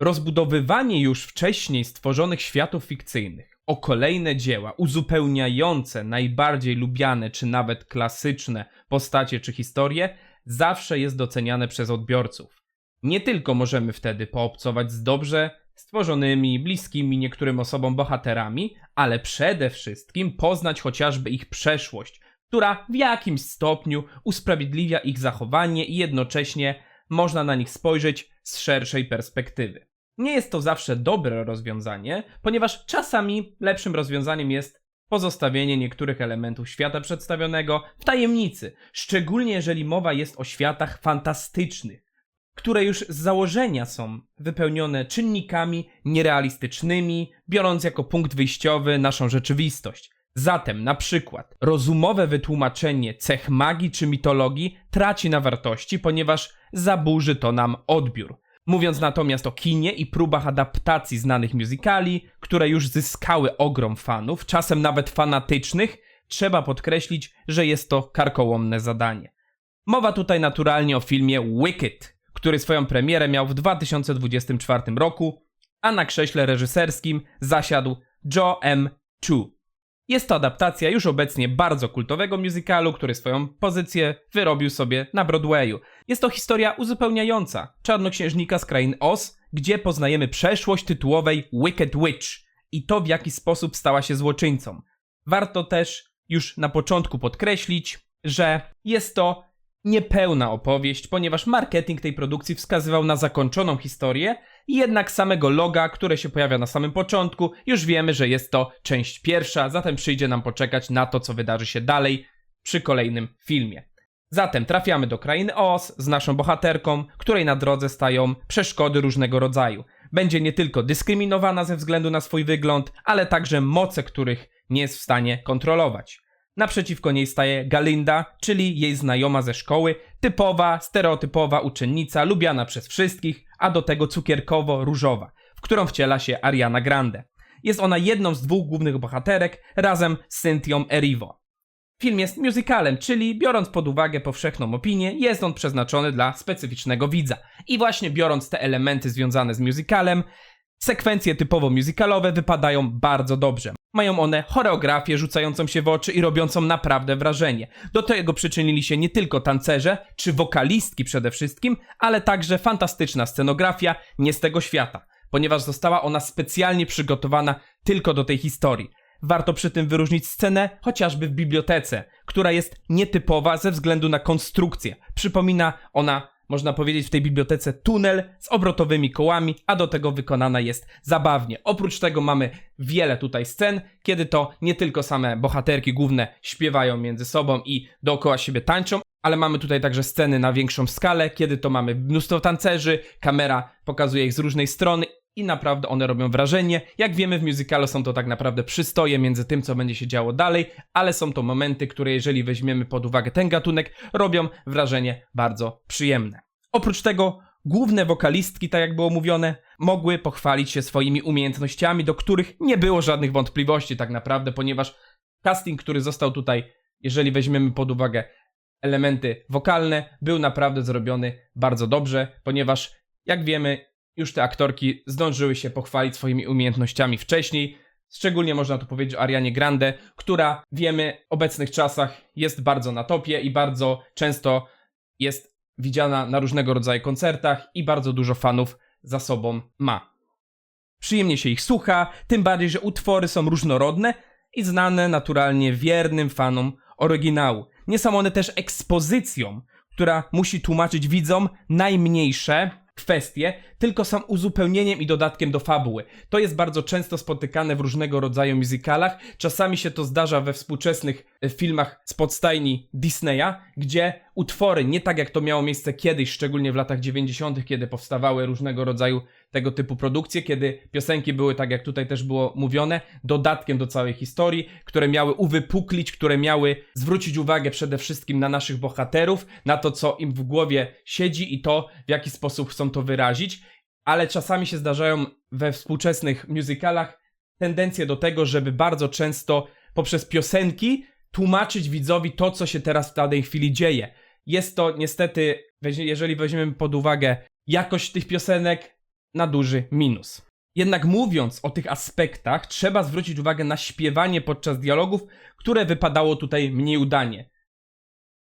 Rozbudowywanie już wcześniej stworzonych światów fikcyjnych o kolejne dzieła uzupełniające najbardziej lubiane czy nawet klasyczne postacie czy historie zawsze jest doceniane przez odbiorców. Nie tylko możemy wtedy poobcować z dobrze stworzonymi, bliskimi niektórym osobom bohaterami, ale przede wszystkim poznać chociażby ich przeszłość, która w jakimś stopniu usprawiedliwia ich zachowanie i jednocześnie można na nich spojrzeć z szerszej perspektywy. Nie jest to zawsze dobre rozwiązanie, ponieważ czasami lepszym rozwiązaniem jest pozostawienie niektórych elementów świata przedstawionego w tajemnicy, szczególnie jeżeli mowa jest o światach fantastycznych, które już z założenia są wypełnione czynnikami nierealistycznymi, biorąc jako punkt wyjściowy naszą rzeczywistość. Zatem, na przykład, rozumowe wytłumaczenie cech magii czy mitologii traci na wartości, ponieważ zaburzy to nam odbiór. Mówiąc natomiast o kinie i próbach adaptacji znanych musicali, które już zyskały ogrom fanów, czasem nawet fanatycznych, trzeba podkreślić, że jest to karkołomne zadanie. Mowa tutaj naturalnie o filmie Wicked, który swoją premierę miał w 2024 roku, a na krześle reżyserskim zasiadł Joe M. Chu. Jest to adaptacja już obecnie bardzo kultowego musicalu, który swoją pozycję wyrobił sobie na Broadwayu. Jest to historia uzupełniająca czarnoksiężnika z krain Oz, gdzie poznajemy przeszłość tytułowej Wicked Witch i to w jaki sposób stała się złoczyńcą. Warto też już na początku podkreślić, że jest to niepełna opowieść, ponieważ marketing tej produkcji wskazywał na zakończoną historię, jednak samego loga, które się pojawia na samym początku, już wiemy, że jest to część pierwsza, zatem przyjdzie nam poczekać na to, co wydarzy się dalej przy kolejnym filmie. Zatem trafiamy do krainy Oz z naszą bohaterką, której na drodze stają przeszkody różnego rodzaju. Będzie nie tylko dyskryminowana ze względu na swój wygląd, ale także moce, których nie jest w stanie kontrolować. Naprzeciwko niej staje Galinda, czyli jej znajoma ze szkoły, typowa, stereotypowa uczennica, lubiana przez wszystkich, a do tego cukierkowo-różowa, w którą wciela się Ariana Grande. Jest ona jedną z dwóch głównych bohaterek razem z Cynthią Erivo. Film jest musicalem, czyli biorąc pod uwagę powszechną opinię, jest on przeznaczony dla specyficznego widza. I właśnie biorąc te elementy związane z musicalem, sekwencje typowo musicalowe wypadają bardzo dobrze. Mają one choreografię rzucającą się w oczy i robiącą naprawdę wrażenie. Do tego przyczynili się nie tylko tancerze czy wokalistki przede wszystkim, ale także fantastyczna scenografia nie z tego świata, ponieważ została ona specjalnie przygotowana tylko do tej historii. Warto przy tym wyróżnić scenę chociażby w bibliotece, która jest nietypowa ze względu na konstrukcję. Przypomina ona, można powiedzieć, w tej bibliotece tunel z obrotowymi kołami, a do tego wykonana jest zabawnie. Oprócz tego mamy wiele tutaj scen, kiedy to nie tylko same bohaterki główne śpiewają między sobą i dookoła siebie tańczą, ale mamy tutaj także sceny na większą skalę, kiedy to mamy mnóstwo tancerzy, kamera pokazuje ich z różnej strony i naprawdę one robią wrażenie. Jak wiemy, w musicalu są to tak naprawdę przystoje między tym, co będzie się działo dalej, ale są to momenty, które jeżeli weźmiemy pod uwagę ten gatunek, robią wrażenie bardzo przyjemne. Oprócz tego, główne wokalistki, tak jak było mówione, mogły pochwalić się swoimi umiejętnościami, do których nie było żadnych wątpliwości tak naprawdę, ponieważ casting, który został tutaj, jeżeli weźmiemy pod uwagę elementy wokalne, był naprawdę zrobiony bardzo dobrze, ponieważ jak wiemy, już te aktorki zdążyły się pochwalić swoimi umiejętnościami wcześniej. Szczególnie można tu powiedzieć o Arianie Grande, która wiemy w obecnych czasach jest bardzo na topie i bardzo często jest widziana na różnego rodzaju koncertach i bardzo dużo fanów za sobą ma. Przyjemnie się ich słucha, tym bardziej, że utwory są różnorodne i znane naturalnie wiernym fanom oryginału. Nie są one też ekspozycją, która musi tłumaczyć widzom najmniejsze kwestie, tylko są uzupełnieniem i dodatkiem do fabuły. To jest bardzo często spotykane w różnego rodzaju musicalach. Czasami się to zdarza we współczesnych e, filmach z podstajni Disneya, gdzie utwory, nie tak jak to miało miejsce kiedyś, szczególnie w latach 90., kiedy powstawały różnego rodzaju tego typu produkcje, kiedy piosenki były, tak jak tutaj też było mówione, dodatkiem do całej historii, które miały uwypuklić, które miały zwrócić uwagę przede wszystkim na naszych bohaterów, na to, co im w głowie siedzi i to, w jaki sposób chcą to wyrazić. Ale czasami się zdarzają we współczesnych musicalach tendencje do tego, żeby bardzo często poprzez piosenki tłumaczyć widzowi to, co się teraz w danej chwili dzieje. Jest to niestety, jeżeli weźmiemy pod uwagę jakość tych piosenek, na duży minus. Jednak mówiąc o tych aspektach, trzeba zwrócić uwagę na śpiewanie podczas dialogów, które wypadało tutaj mniej udanie.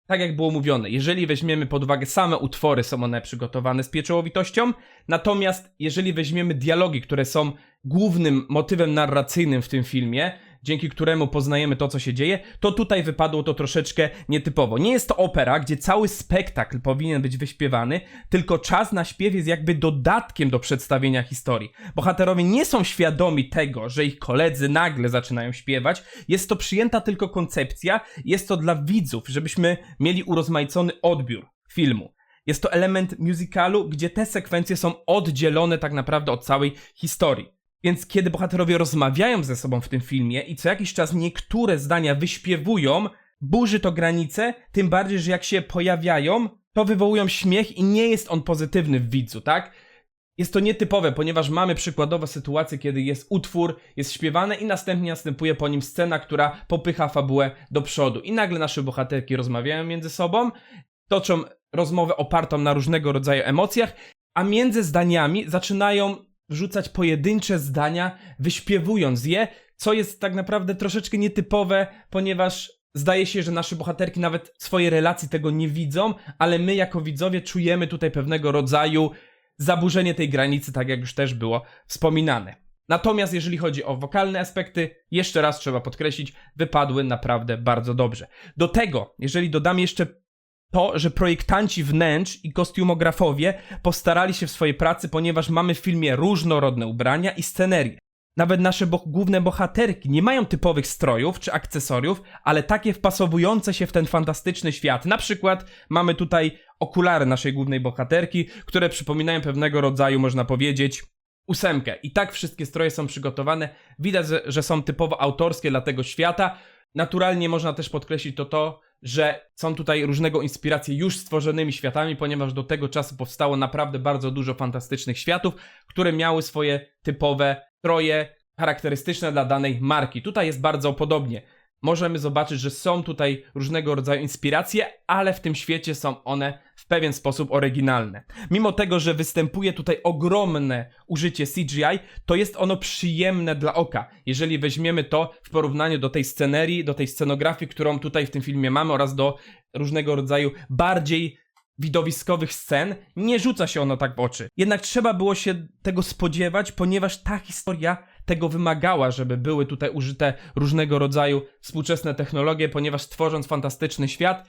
Tak jak było mówione, jeżeli weźmiemy pod uwagę same utwory, są one przygotowane z pieczołowitością, natomiast jeżeli weźmiemy dialogi, które są głównym motywem narracyjnym w tym filmie, dzięki któremu poznajemy to, co się dzieje, to tutaj wypadło to troszeczkę nietypowo. Nie jest to opera, gdzie cały spektakl powinien być wyśpiewany, tylko czas na śpiew jest jakby dodatkiem do przedstawienia historii. Bohaterowie nie są świadomi tego, że ich koledzy nagle zaczynają śpiewać. Jest to przyjęta tylko koncepcja, jest to dla widzów, żebyśmy mieli urozmaicony odbiór filmu. Jest to element musicalu, gdzie te sekwencje są oddzielone tak naprawdę od całej historii. Więc kiedy bohaterowie rozmawiają ze sobą w tym filmie i co jakiś czas niektóre zdania wyśpiewują, burzy to granice, tym bardziej, że jak się pojawiają, to wywołują śmiech i nie jest on pozytywny w widzu, tak? Jest to nietypowe, ponieważ mamy przykładowe sytuacje, kiedy jest utwór, jest śpiewane i następnie następuje po nim scena, która popycha fabułę do przodu. I nagle nasze bohaterki rozmawiają między sobą, toczą rozmowę opartą na różnego rodzaju emocjach, a między zdaniami zaczynają wrzucać pojedyncze zdania, wyśpiewując je, co jest tak naprawdę troszeczkę nietypowe, ponieważ zdaje się, że nasze bohaterki nawet w swojej relacji tego nie widzą, ale my jako widzowie czujemy tutaj pewnego rodzaju zaburzenie tej granicy, tak jak już też było wspominane. Natomiast jeżeli chodzi o wokalne aspekty, jeszcze raz trzeba podkreślić, wypadły naprawdę bardzo dobrze. Do tego, jeżeli dodam jeszcze to, że projektanci wnętrz i kostiumografowie postarali się w swojej pracy, ponieważ mamy w filmie różnorodne ubrania i scenerię. Nawet nasze bo główne bohaterki nie mają typowych strojów czy akcesoriów, ale takie wpasowujące się w ten fantastyczny świat. Na przykład mamy tutaj okulary naszej głównej bohaterki, które przypominają pewnego rodzaju, można powiedzieć, ósemkę. I tak wszystkie stroje są przygotowane. Widać, że są typowo autorskie dla tego świata. Naturalnie można też podkreślić to to, że są tutaj różnego inspiracje już stworzonymi światami, ponieważ do tego czasu powstało naprawdę bardzo dużo fantastycznych światów, które miały swoje typowe stroje charakterystyczne dla danej marki. Tutaj jest bardzo podobnie. Możemy zobaczyć, że są tutaj różnego rodzaju inspiracje, ale w tym świecie są one pewien sposób oryginalne. Mimo tego, że występuje tutaj ogromne użycie CGI, to jest ono przyjemne dla oka. Jeżeli weźmiemy to w porównaniu do tej scenerii, do tej scenografii, którą tutaj w tym filmie mamy oraz do różnego rodzaju bardziej widowiskowych scen, nie rzuca się ono tak w oczy. Jednak trzeba było się tego spodziewać, ponieważ ta historia tego wymagała, żeby były tutaj użyte różnego rodzaju współczesne technologie, ponieważ tworząc fantastyczny świat,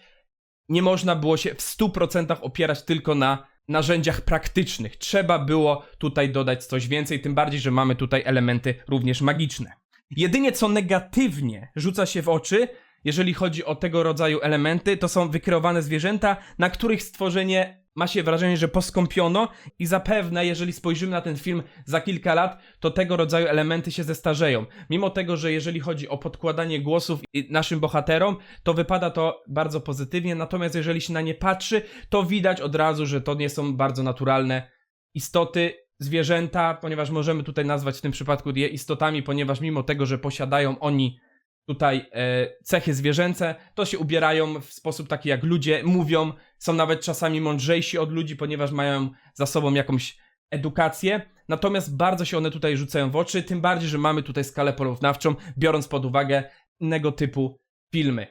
nie można było się w 100% opierać tylko na narzędziach praktycznych. Trzeba było tutaj dodać coś więcej, tym bardziej, że mamy tutaj elementy również magiczne. Jedynie co negatywnie rzuca się w oczy, jeżeli chodzi o tego rodzaju elementy, to są wykreowane zwierzęta, na których stworzenie ma się wrażenie, że poskąpiono i zapewne, jeżeli spojrzymy na ten film za kilka lat, to tego rodzaju elementy się zestarzeją. Mimo tego, że jeżeli chodzi o podkładanie głosów naszym bohaterom, to wypada to bardzo pozytywnie, natomiast jeżeli się na nie patrzy, to widać od razu, że to nie są bardzo naturalne istoty, zwierzęta, ponieważ możemy tutaj nazwać w tym przypadku je istotami, ponieważ mimo tego, że posiadają oni tutaj e, cechy zwierzęce, to się ubierają w sposób taki jak ludzie mówią, są nawet czasami mądrzejsi od ludzi, ponieważ mają za sobą jakąś edukację. Natomiast bardzo się one tutaj rzucają w oczy, tym bardziej, że mamy tutaj skalę porównawczą, biorąc pod uwagę innego typu filmy.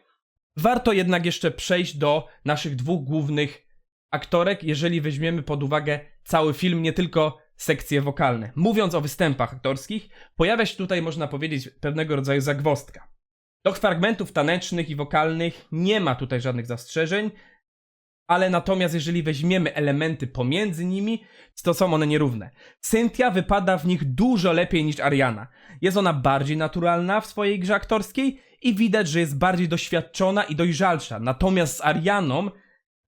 Warto jednak jeszcze przejść do naszych dwóch głównych aktorek, jeżeli weźmiemy pod uwagę cały film, nie tylko sekcje wokalne. Mówiąc o występach aktorskich, pojawia się tutaj, można powiedzieć, pewnego rodzaju zagwostka. Do fragmentów tanecznych i wokalnych nie ma tutaj żadnych zastrzeżeń, ale natomiast jeżeli weźmiemy elementy pomiędzy nimi, to są one nierówne. Cynthia wypada w nich dużo lepiej niż Ariana. Jest ona bardziej naturalna w swojej grze aktorskiej i widać, że jest bardziej doświadczona i dojrzalsza. Natomiast z Arianą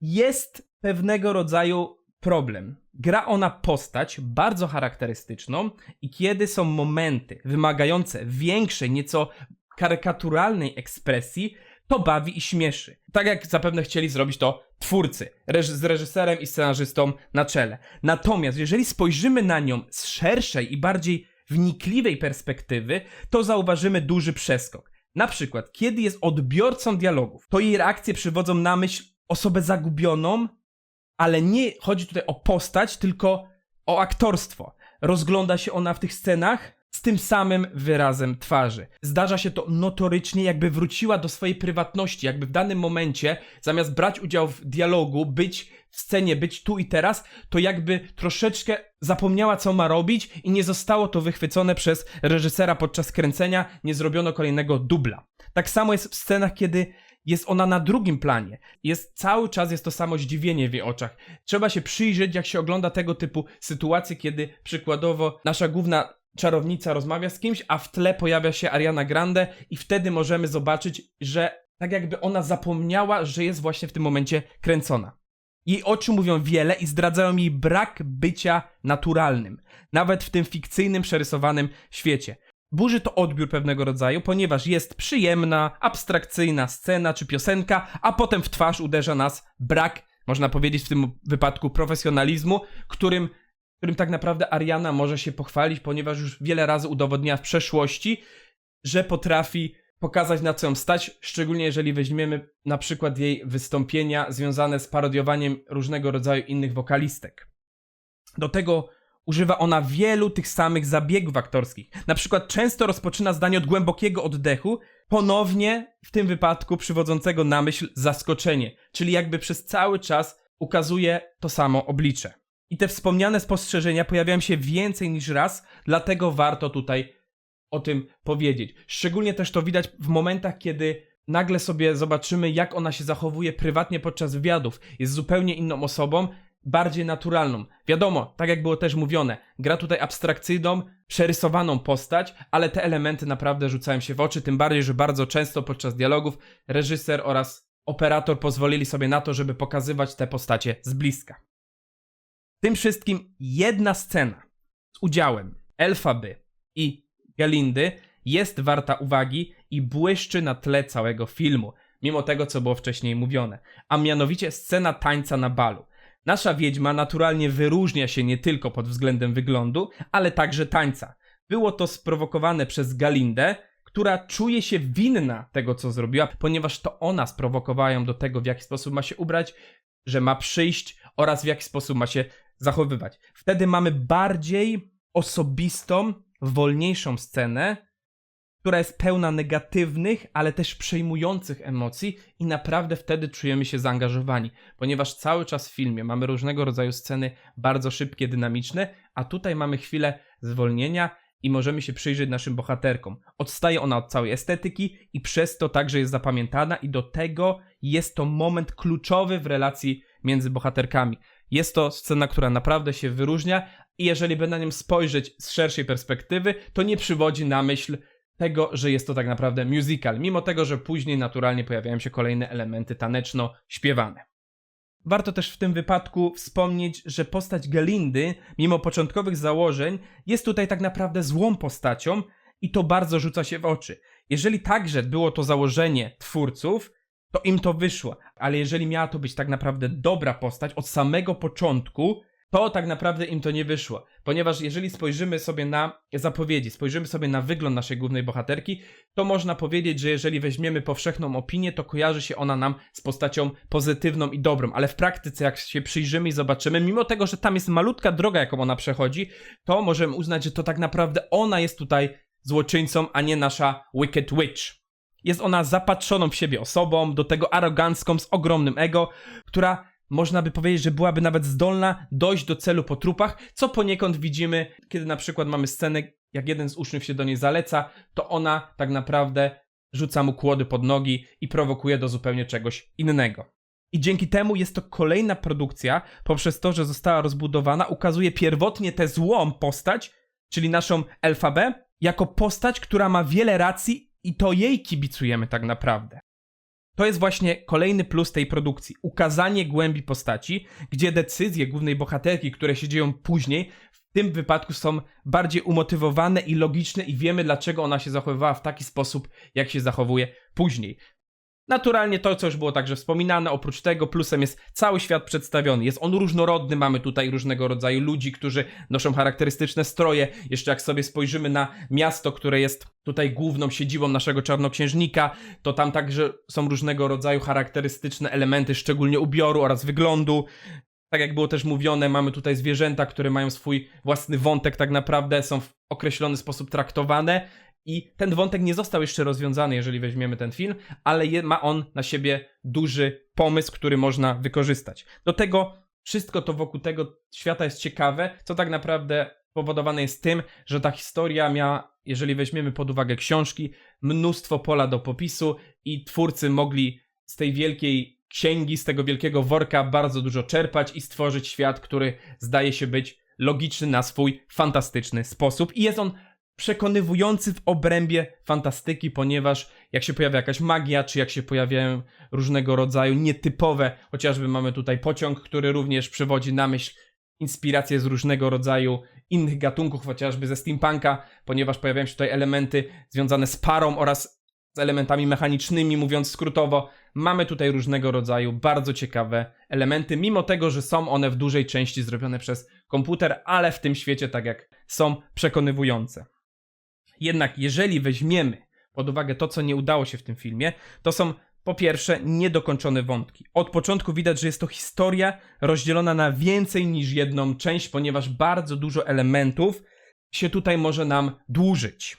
jest pewnego rodzaju problem. Gra ona postać bardzo charakterystyczną i kiedy są momenty wymagające większej, nieco karykaturalnej ekspresji, to bawi i śmieszy. Tak jak zapewne chcieli zrobić to twórcy, reż- z reżyserem i scenarzystą na czele. Natomiast jeżeli spojrzymy na nią z szerszej i bardziej wnikliwej perspektywy, to zauważymy duży przeskok. Na przykład, kiedy jest odbiorcą dialogów, to jej reakcje przywodzą na myśl osobę zagubioną, ale nie chodzi tutaj o postać, tylko o aktorstwo. rozgląda się ona w tych scenach z tym samym wyrazem twarzy. Zdarza się to notorycznie, jakby wróciła do swojej prywatności, jakby w danym momencie, zamiast brać udział w dialogu, być w scenie, być tu i teraz, to jakby troszeczkę zapomniała, co ma robić i nie zostało to wychwycone przez reżysera podczas kręcenia, nie zrobiono kolejnego dubla. Tak samo jest w scenach, kiedy jest ona na drugim planie. Jest cały czas jest to samo zdziwienie w jej oczach. Trzeba się przyjrzeć, jak się ogląda tego typu sytuacje, kiedy przykładowo nasza główna czarownica rozmawia z kimś, a w tle pojawia się Ariana Grande i wtedy możemy zobaczyć, że tak jakby ona zapomniała, że jest właśnie w tym momencie kręcona. Jej oczy mówią wiele i zdradzają jej brak bycia naturalnym, nawet w tym fikcyjnym, przerysowanym świecie. Burzy to odbiór pewnego rodzaju, ponieważ jest przyjemna, abstrakcyjna scena czy piosenka, a potem w twarz uderza nas brak, można powiedzieć w tym wypadku, profesjonalizmu, którym, którym tak naprawdę Ariana może się pochwalić, ponieważ już wiele razy udowodniła w przeszłości, że potrafi pokazać na co ją stać, szczególnie jeżeli weźmiemy na przykład jej wystąpienia związane z parodiowaniem różnego rodzaju innych wokalistek. Do tego używa ona wielu tych samych zabiegów aktorskich. Na przykład często rozpoczyna zdanie od głębokiego oddechu, ponownie w tym wypadku przywodzącego na myśl zaskoczenie, czyli jakby przez cały czas ukazuje to samo oblicze. I te wspomniane spostrzeżenia pojawiają się więcej niż raz, dlatego warto tutaj o tym powiedzieć. Szczególnie też to widać w momentach, kiedy nagle sobie zobaczymy, jak ona się zachowuje prywatnie podczas wywiadów. Jest zupełnie inną osobą, bardziej naturalną. Wiadomo, tak jak było też mówione, gra tutaj abstrakcyjną, przerysowaną postać, ale te elementy naprawdę rzucają się w oczy, tym bardziej, że bardzo często podczas dialogów reżyser oraz operator pozwolili sobie na to, żeby pokazywać te postacie z bliska. Tym wszystkim jedna scena z udziałem Elfaby i Galindy jest warta uwagi i błyszczy na tle całego filmu, mimo tego, co było wcześniej mówione, a mianowicie scena tańca na balu. Nasza wiedźma naturalnie wyróżnia się nie tylko pod względem wyglądu, ale także tańca. Było to sprowokowane przez Galindę, która czuje się winna tego, co zrobiła, ponieważ to ona sprowokowała ją do tego, w jaki sposób ma się ubrać, że ma przyjść oraz w jaki sposób ma się zachowywać. Wtedy mamy bardziej osobistą, wolniejszą scenę, która jest pełna negatywnych, ale też przejmujących emocji i naprawdę wtedy czujemy się zaangażowani, ponieważ cały czas w filmie mamy różnego rodzaju sceny bardzo szybkie, dynamiczne, a tutaj mamy chwilę zwolnienia i możemy się przyjrzeć naszym bohaterkom. Odstaje ona od całej estetyki i przez to także jest zapamiętana i do tego jest to moment kluczowy w relacji między bohaterkami. Jest to scena, która naprawdę się wyróżnia i jeżeli by na nią spojrzeć z szerszej perspektywy, to nie przywodzi na myśl tego, że jest to tak naprawdę musical, mimo tego, że później naturalnie pojawiają się kolejne elementy taneczno-śpiewane. Warto też w tym wypadku wspomnieć, że postać Galindy, mimo początkowych założeń, jest tutaj tak naprawdę złą postacią i to bardzo rzuca się w oczy. Jeżeli także było to założenie twórców, to im to wyszło, ale jeżeli miała to być tak naprawdę dobra postać od samego początku, to tak naprawdę im to nie wyszło. Ponieważ jeżeli spojrzymy sobie na zapowiedzi, spojrzymy sobie na wygląd naszej głównej bohaterki, to można powiedzieć, że jeżeli weźmiemy powszechną opinię, to kojarzy się ona nam z postacią pozytywną i dobrą, ale w praktyce, jak się przyjrzymy i zobaczymy, mimo tego, że tam jest malutka droga, jaką ona przechodzi, to możemy uznać, że to tak naprawdę ona jest tutaj złoczyńcą, a nie nasza Wicked Witch. Jest ona zapatrzoną w siebie osobą, do tego arogancką, z ogromnym ego, która można by powiedzieć, że byłaby nawet zdolna dojść do celu po trupach, co poniekąd widzimy, kiedy na przykład mamy scenę, jak jeden z uczniów się do niej zaleca, to ona tak naprawdę rzuca mu kłody pod nogi i prowokuje do zupełnie czegoś innego. I dzięki temu jest to kolejna produkcja, poprzez to, że została rozbudowana, ukazuje pierwotnie tę złą postać, czyli naszą Elfabę, jako postać, która ma wiele racji i to jej kibicujemy tak naprawdę. To jest właśnie kolejny plus tej produkcji. Ukazanie głębi postaci, gdzie decyzje głównej bohaterki, które się dzieją później, w tym wypadku są bardziej umotywowane i logiczne i wiemy dlaczego ona się zachowywała w taki sposób, jak się zachowuje później. Naturalnie to, co już było także wspominane, oprócz tego plusem jest cały świat przedstawiony. Jest on różnorodny, mamy tutaj różnego rodzaju ludzi, którzy noszą charakterystyczne stroje. Jeszcze jak sobie spojrzymy na miasto, które jest tutaj główną siedzibą naszego czarnoksiężnika, to tam także są różnego rodzaju charakterystyczne elementy, szczególnie ubioru oraz wyglądu. Tak jak było też mówione, mamy tutaj zwierzęta, które mają swój własny wątek, tak naprawdę są w określony sposób traktowane. I ten wątek nie został jeszcze rozwiązany, jeżeli weźmiemy ten film, ale je, ma on na siebie duży pomysł, który można wykorzystać. Do tego wszystko to wokół tego świata jest ciekawe, co tak naprawdę powodowane jest tym, że ta historia miała, jeżeli weźmiemy pod uwagę książki, mnóstwo pola do popisu i twórcy mogli z tej wielkiej księgi, z tego wielkiego worka bardzo dużo czerpać i stworzyć świat, który zdaje się być logiczny na swój fantastyczny sposób. I jest on przekonywujący w obrębie fantastyki, ponieważ jak się pojawia jakaś magia, czy jak się pojawiają różnego rodzaju nietypowe, chociażby mamy tutaj pociąg, który również przywodzi na myśl inspiracje z różnego rodzaju innych gatunków, chociażby ze steampunka, ponieważ pojawiają się tutaj elementy związane z parą oraz z elementami mechanicznymi, mówiąc skrótowo. Mamy tutaj różnego rodzaju bardzo ciekawe elementy, mimo tego, że są one w dużej części zrobione przez komputer, ale w tym świecie, tak jak są, przekonywujące. Jednak jeżeli weźmiemy pod uwagę to, co nie udało się w tym filmie, to są po pierwsze niedokończone wątki. Od początku widać, że jest to historia rozdzielona na więcej niż jedną część, ponieważ bardzo dużo elementów się tutaj może nam dłużyć.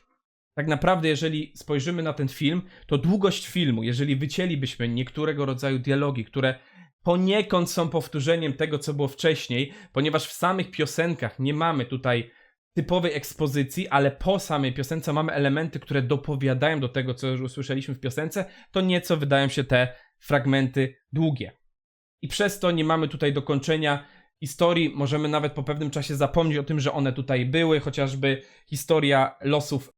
Tak naprawdę, jeżeli spojrzymy na ten film, to długość filmu, jeżeli wycięlibyśmy niektórego rodzaju dialogi, które poniekąd są powtórzeniem tego, co było wcześniej, ponieważ w samych piosenkach nie mamy tutaj typowej ekspozycji, ale po samej piosence mamy elementy, które dopowiadają do tego, co już usłyszeliśmy w piosence, to nieco wydają się te fragmenty długie. I przez to nie mamy tutaj dokończenia historii, możemy nawet po pewnym czasie zapomnieć o tym, że one tutaj były, chociażby historia losów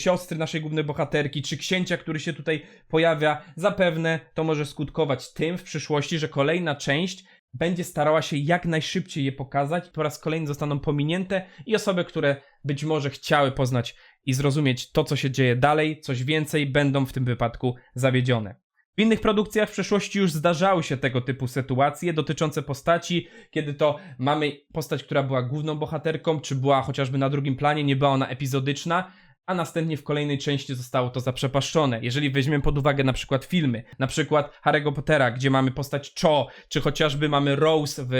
siostry naszej głównej bohaterki, czy księcia, który się tutaj pojawia, zapewne to może skutkować tym w przyszłości, że kolejna część będzie starała się jak najszybciej je pokazać, po raz kolejny zostaną pominięte i osoby, które być może chciały poznać i zrozumieć to, co się dzieje dalej, coś więcej, będą w tym wypadku zawiedzione. W innych produkcjach w przeszłości już zdarzały się tego typu sytuacje dotyczące postaci, kiedy to mamy postać, która była główną bohaterką, czy była chociażby na drugim planie, nie była ona epizodyczna, a następnie w kolejnej części zostało to zaprzepaszczone. Jeżeli weźmiemy pod uwagę na przykład filmy, na przykład Harry'ego Pottera, gdzie mamy postać Cho, czy chociażby mamy Rose w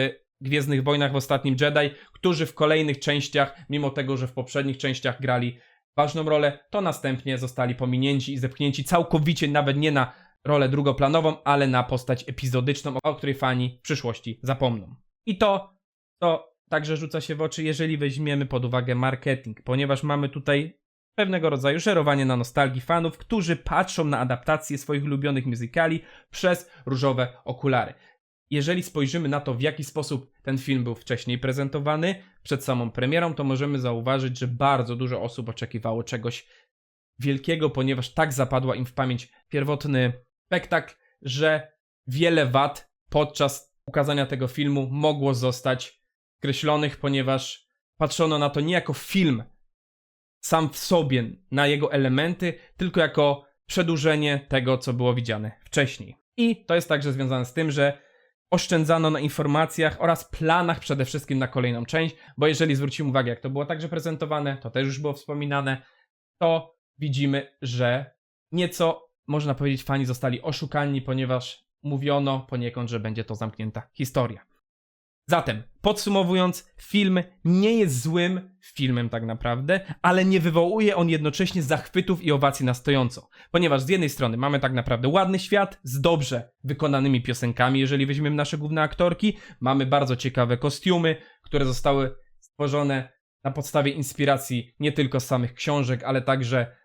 Gwiezdnych Wojnach w Ostatnim Jedi, którzy w kolejnych częściach, mimo tego, że w poprzednich częściach grali ważną rolę, to następnie zostali pominięci i zepchnięci całkowicie nawet nie na rolę drugoplanową, ale na postać epizodyczną, o której fani w przyszłości zapomną. I to, to także rzuca się w oczy, jeżeli weźmiemy pod uwagę marketing, ponieważ mamy tutaj pewnego rodzaju żerowanie na nostalgii fanów, którzy patrzą na adaptacje swoich ulubionych muzykali przez różowe okulary. Jeżeli spojrzymy na to, w jaki sposób ten film był wcześniej prezentowany, przed samą premierą, to możemy zauważyć, że bardzo dużo osób oczekiwało czegoś wielkiego, ponieważ tak zapadła im w pamięć pierwotny spektakl, że wiele wad podczas ukazania tego filmu mogło zostać skreślonych, ponieważ patrzono na to nie jako film sam w sobie na jego elementy, tylko jako przedłużenie tego, co było widziane wcześniej. I to jest także związane z tym, że oszczędzano na informacjach oraz planach przede wszystkim na kolejną część, bo jeżeli zwrócimy uwagę, jak to było także prezentowane, to też już było wspominane, to widzimy, że nieco, można powiedzieć, fani zostali oszukani, ponieważ mówiono poniekąd, że będzie to zamknięta historia. Zatem, podsumowując, film nie jest złym filmem tak naprawdę, ale nie wywołuje on jednocześnie zachwytów i owacji na stojąco. Ponieważ z jednej strony mamy tak naprawdę ładny świat z dobrze wykonanymi piosenkami, jeżeli weźmiemy nasze główne aktorki, mamy bardzo ciekawe kostiumy, które zostały stworzone na podstawie inspiracji nie tylko z samych książek, ale także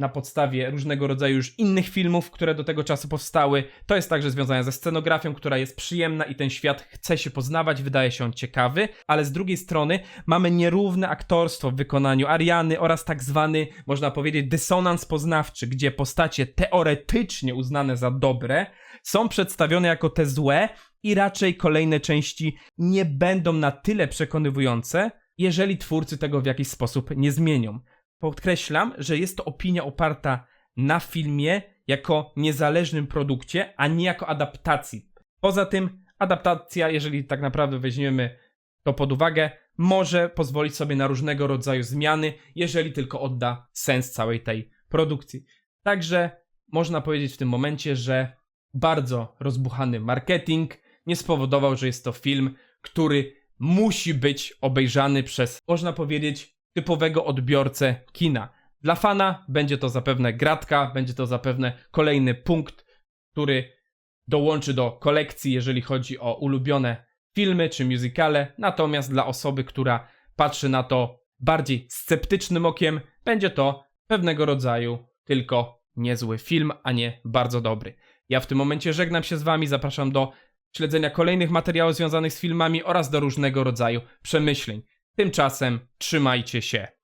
na podstawie różnego rodzaju już innych filmów, które do tego czasu powstały. To jest także związane ze scenografią, która jest przyjemna i ten świat chce się poznawać, wydaje się on ciekawy, ale z drugiej strony mamy nierówne aktorstwo w wykonaniu Ariany oraz tak zwany, można powiedzieć, dysonans poznawczy, gdzie postacie teoretycznie uznane za dobre są przedstawione jako te złe i raczej kolejne części nie będą na tyle przekonywujące, jeżeli twórcy tego w jakiś sposób nie zmienią. Podkreślam, że jest to opinia oparta na filmie jako niezależnym produkcie, a nie jako adaptacji. Poza tym, adaptacja, jeżeli tak naprawdę weźmiemy to pod uwagę, może pozwolić sobie na różnego rodzaju zmiany, jeżeli tylko odda sens całej tej produkcji. Także można powiedzieć w tym momencie, że bardzo rozbuchany marketing nie spowodował, że jest to film, który musi być obejrzany przez, można powiedzieć, typowego odbiorcę kina. Dla fana będzie to zapewne gratka, będzie to zapewne kolejny punkt, który dołączy do kolekcji, jeżeli chodzi o ulubione filmy czy musicale. Natomiast dla osoby, która patrzy na to bardziej sceptycznym okiem, będzie to pewnego rodzaju tylko niezły film, a nie bardzo dobry. Ja w tym momencie żegnam się z Wami, zapraszam do śledzenia kolejnych materiałów związanych z filmami oraz do różnego rodzaju przemyśleń. Tymczasem trzymajcie się.